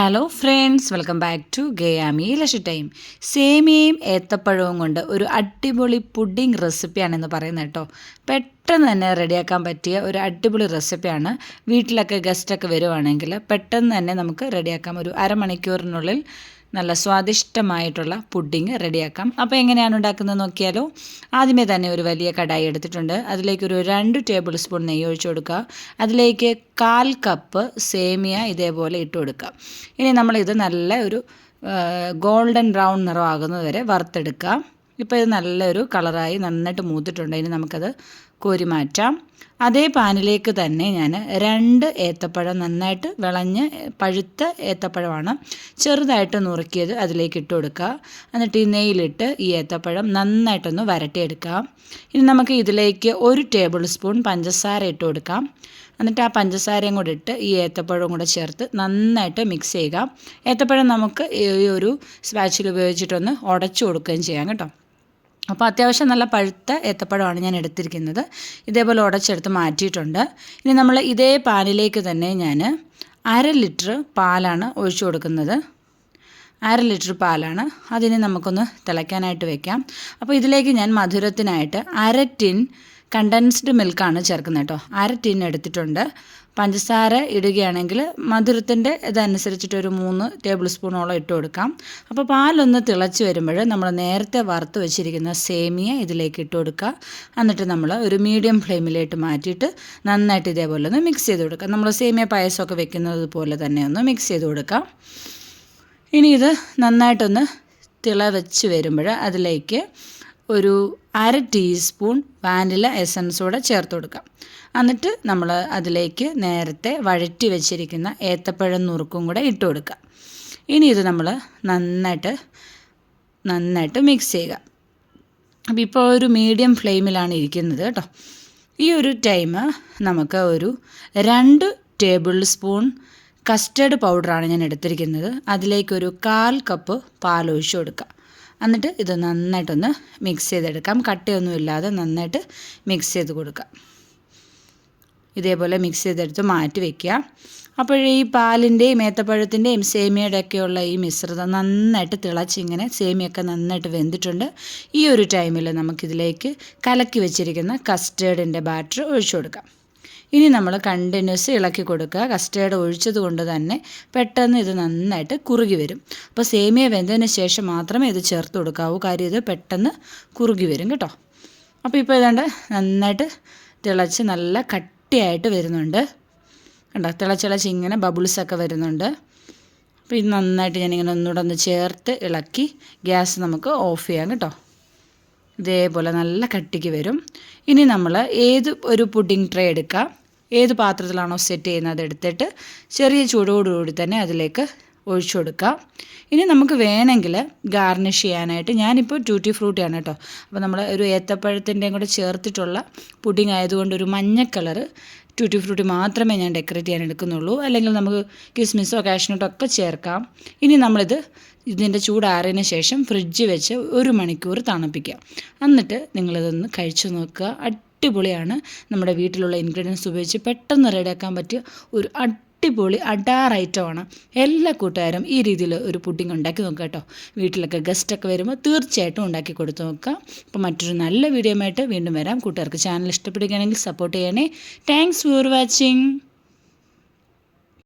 Hello friends welcome back to ഗയാമി ലഷ time സേമിയയും ഏത്തപ്പഴവും കൊണ്ട് ഒരു അടിപൊളി പുഡിംഗ് റെസിപ്പിയാണെന്ന് പറയുന്നത് കേട്ടോ. പെട്ടെന്ന് തന്നെ റെഡിയാക്കാൻ പറ്റിയ ഒരു അടിപൊളി റെസിപ്പിയാണ്. വീട്ടിലൊക്കെ ഗസ്റ്റൊക്കെ വരുവാണെങ്കിൽ പെട്ടെന്ന് തന്നെ നമുക്ക് റെഡിയാക്കാം. ഒരു അരമണിക്കൂറിനുള്ളിൽ നല്ല സ്വാദിഷ്ടമായിട്ടുള്ള പുഡിങ് റെഡിയാക്കാം. അപ്പോൾ എങ്ങനെയാണ് ഉണ്ടാക്കുന്നത് നോക്കിയാലോ? ആദ്യമേ തന്നെ ഒരു വലിയ കടായി എടുത്തിട്ടുണ്ട്. അതിലേക്ക് ഒരു രണ്ട് ടേബിൾ സ്പൂൺ നെയ്യ് ഒഴിച്ചു കൊടുക്കുക. അതിലേക്ക് കാൽ കപ്പ് സേമിയ ഇതേപോലെ ഇട്ട് കൊടുക്കുക. ഇനി നമ്മളിത് നല്ല ഒരു ഗോൾഡൻ ബ്രൗൺ നിറമാകുന്നത് വരെ വറുത്തെടുക്കുക. ഇപ്പോൾ ഇത് നല്ലൊരു കളറായി നന്നായിട്ട് മൂത്തിട്ടുണ്ട്. ഇനി നമുക്കത് കോരി മാറ്റാം. അതേ പാനിലേക്ക് തന്നെ ഞാൻ രണ്ട് ഏത്തപ്പഴം നന്നായിട്ട് വിളഞ്ഞ് പഴുത്ത ഏത്തപ്പഴമാണ് ചെറുതായിട്ട് നുറുക്കിയത് അതിലേക്ക് ഇട്ട് കൊടുക്കുക. എന്നിട്ട് ഈ നെയ്യിലിട്ട് ഈ ഏത്തപ്പഴം നന്നായിട്ടൊന്ന് വരട്ടിയെടുക്കാം ഇനി നമുക്ക് ഇതിലേക്ക് ഒരു ടേബിൾ സ്പൂൺ പഞ്ചസാര ഇട്ട് കൊടുക്കാം. എന്നിട്ട് ആ പഞ്ചസാരയും കൂടെ ഇട്ട് ഈ ഏത്തപ്പഴവും കൂടെ ചേർത്ത് നന്നായിട്ട് മിക്സ് ചെയ്യുക. ഏത്തപ്പഴം നമുക്ക് ഈ ഒരു സ്പാച്ചിൽ ഉപയോഗിച്ചിട്ടൊന്ന് ഉടച്ചു കൊടുക്കുകയും ചെയ്യാം കേട്ടോ. അപ്പോൾ അത്യാവശ്യം നല്ല പഴുത്ത ഏത്തപ്പഴമാണ് ഞാൻ എടുത്തിരിക്കുന്നത്. ഇതേപോലെ ഉടച്ചെടുത്ത് മാറ്റിയിട്ടുണ്ട്. ഇനി നമ്മൾ ഇതേ പാലിലേക്ക് തന്നെ ഞാൻ അര ലിറ്റർ പാലാണ് ഒഴിച്ചു കൊടുക്കുന്നത്. അര ലിറ്റർ പാലാണ്. അതിനെ നമുക്കൊന്ന് തിളയ്ക്കാനായിട്ട് വെക്കാം. അപ്പോൾ ഇതിലേക്ക് ഞാൻ മധുരത്തിനായിട്ട് അര ടിൻ കണ്ടൻസ്ഡ് മിൽക്കാണ് ചേർക്കുന്നത് കേട്ടോ. അര ടിൻ എടുത്തിട്ടുണ്ട്. പഞ്ചസാര ഇടുകയാണെങ്കിൽ മധുരത്തിന്റെ ഇതനുസരിച്ചിട്ട് ഒരു മൂന്ന് ടേബിൾ സ്പൂണോളം ഇട്ട് കൊടുക്കാം. അപ്പോൾ പാലൊന്ന് തിളച്ച് വരുമ്പോൾ നമ്മൾ നേരത്തെ വറുത്ത് വെച്ചിരിക്കുന്ന സേമിയ ഇതിലേക്ക് ഇട്ട് കൊടുക്കുക. എന്നിട്ട് നമ്മൾ ഒരു മീഡിയം ഫ്ലെയിമിലേക്ക് മാറ്റിയിട്ട് നന്നായിട്ട് ഇതേപോലെ ഒന്ന് മിക്സ് ചെയ്ത് കൊടുക്കുക. നമ്മൾ സേമിയ പായസമൊക്കെ വെക്കുന്നത് പോലെ തന്നെ ഒന്ന് മിക്സ് ചെയ്ത് കൊടുക്കാം ഇനി ഇത് നന്നായിട്ടൊന്ന് തിളവച്ച് വരുമ്പോൾ അതിലേക്ക് ഒരു അര ടീസ്പൂൺ വാനില എസൻസോടെ ചേർത്ത് കൊടുക്കാം എന്നിട്ട് നമ്മൾ അതിലേക്ക് നേരത്തെ വഴറ്റി വെച്ചിരിക്കുന്ന ഏത്തപ്പഴം നുറുക്കും കൂടെ ഇട്ട് കൊടുക്കുക ഇനി ഇത് നമ്മൾ നന്നായിട്ട് നന്നായിട്ട് മിക്സ് ചെയ്യുക. അപ്പോൾ ഇപ്പോൾ ഒരു മീഡിയം ഫ്ലെയിമിലാണ് ഇരിക്കുന്നത് കേട്ടോ. ഈ ഒരു ടൈം നമുക്ക് ഒരു രണ്ട് ടേബിൾ സ്പൂൺ കസ്റ്റേർഡ് പൗഡറാണ് ഞാൻ എടുത്തിരിക്കുന്നത്. അതിലേക്കൊരു കാൽ കപ്പ് പാൽ ഒഴിച്ചു കൊടുക്കുക. എന്നിട്ട് ഇത് നന്നായിട്ടൊന്ന് മിക്സ് ചെയ്തെടുക്കാം. കട്ടയൊന്നും ഇല്ലാതെ നന്നായിട്ട് മിക്സ് ചെയ്ത് കൊടുക്കാം. ഇതേപോലെ മിക്സ് ചെയ്തെടുത്ത് മാറ്റി വയ്ക്കുക അപ്പോഴേ ഈ പാലിന്റെയും ഏത്തപ്പഴത്തിന്റെയും സേമിയയുടെയൊക്കെയുള്ള ഈ മിശ്രിതം നന്നായിട്ട് തിളച്ചിങ്ങനെ സേമിയൊക്കെ നന്നായിട്ട് വെന്തിട്ടുണ്ട്. ഈ ഒരു ടൈമിൽ നമുക്കിതിലേക്ക് കലക്കി വെച്ചിരിക്കുന്ന കസ്റ്റേർഡിന്റെ ബാറ്റർ ഒഴിച്ചു കൊടുക്കാം. ഇനി നമ്മൾ കണ്ടിന്യൂസ് ഇളക്കി കൊടുക്കുക. കസ്റ്റേർഡ് ഒഴിച്ചത് കൊണ്ട് തന്നെ പെട്ടെന്ന് ഇത് നന്നായിട്ട് കുറുകി വരും. അപ്പോൾ സേമിയ വെന്തതിന് ശേഷം മാത്രമേ ഇത് ചേർത്ത് കൊടുക്കാവൂ. കാര്യം ഇത് പെട്ടെന്ന് കുറുകി വരും കേട്ടോ. അപ്പോൾ ഇപ്പോൾ ഇതാണ്ട് നന്നായിട്ട് തിളച്ച് നല്ല കട്ടിയായിട്ട് വരുന്നുണ്ട്. കണ്ടോ? തിളച്ചിളച്ച് ഇങ്ങനെ ബബിൾസൊക്കെ വരുന്നുണ്ട്. അപ്പോൾ ഇത് നന്നായിട്ട് ഞാനിങ്ങനെ ഒന്നുകൂടെ ഒന്ന് ചേർത്ത് ഇളക്കി ഗ്യാസ് നമുക്ക് ഓഫ് ചെയ്യാം കേട്ടോ. ഇതേപോലെ നല്ല കട്ടിക്ക് വരും. ഇനി നമ്മൾ ഏത് ഒരു പുഡിംഗ് ട്രേ എടുക്കാം. ഏത് പാത്രത്തിലാണോ സെറ്റ് ചെയ്യുന്നത് എടുത്തിട്ട് ചെറിയ ചൂടോടുകൂടി തന്നെ അതിലേക്ക് ഒഴിച്ചു കൊടുക്കാം. ഇനി നമുക്ക് വേണമെങ്കിൽ ഗാർണിഷ് ചെയ്യാനായിട്ട് ഞാനിപ്പോൾ ട്യൂട്ടി ഫ്രൂട്ടിയാണ് കേട്ടോ അപ്പോൾ നമ്മൾ ഒരു ഏത്തപ്പഴത്തിന്റെയും കൂടെ ചേർത്തിട്ടുള്ള പുഡിംഗ് ആയതുകൊണ്ട് ഒരു മഞ്ഞ കളറ് ട്യൂട്ടി ഫ്രൂട്ടി മാത്രമേ ഞാൻ ഡെക്കറേറ്റ് ചെയ്യാൻ എടുക്കുന്നുള്ളൂ. അല്ലെങ്കിൽ നമുക്ക് കിസ്മിസോ കാഷ്നട്ടോ ഒക്കെ ചേർക്കാം. ഇനി നമ്മളിത് ഇതിന്റെ ചൂടാറിയതിന് ശേഷം ഫ്രിഡ്ജ് വെച്ച് ഒരു മണിക്കൂർ തണുപ്പിക്കാം എന്നിട്ട് നിങ്ങളിതൊന്ന് കഴിച്ചു നോക്കുക. അടിപൊളിയാണ്. നമ്മുടെ വീട്ടിലുള്ള ഇൻഗ്രീഡിയൻസ് ഉപയോഗിച്ച് പെട്ടെന്ന് റെഡിയാക്കാൻ പറ്റിയ ഒരു അടിപൊളി ആണ്. എല്ലാ കൂട്ടുകാരും ഈ രീതിയിൽ ഒരു പുഡിംഗ് ഉണ്ടാക്കി നോക്കുക കേട്ടോ. വീട്ടിലൊക്കെ ഗസ്റ്റൊക്കെ വരുമ്പോൾ തീർച്ചയായിട്ടും ഉണ്ടാക്കി കൊടുത്തു നോക്കുക അപ്പോൾ മറ്റൊരു നല്ല വീഡിയോ ആയിട്ട് വീണ്ടും വരാം. കൂട്ടുകാർക്ക് ചാനൽ ഇഷ്ടപ്പെടുകയാണെങ്കിൽ സപ്പോർട്ട് ചെയ്യണേ. Thanks for watching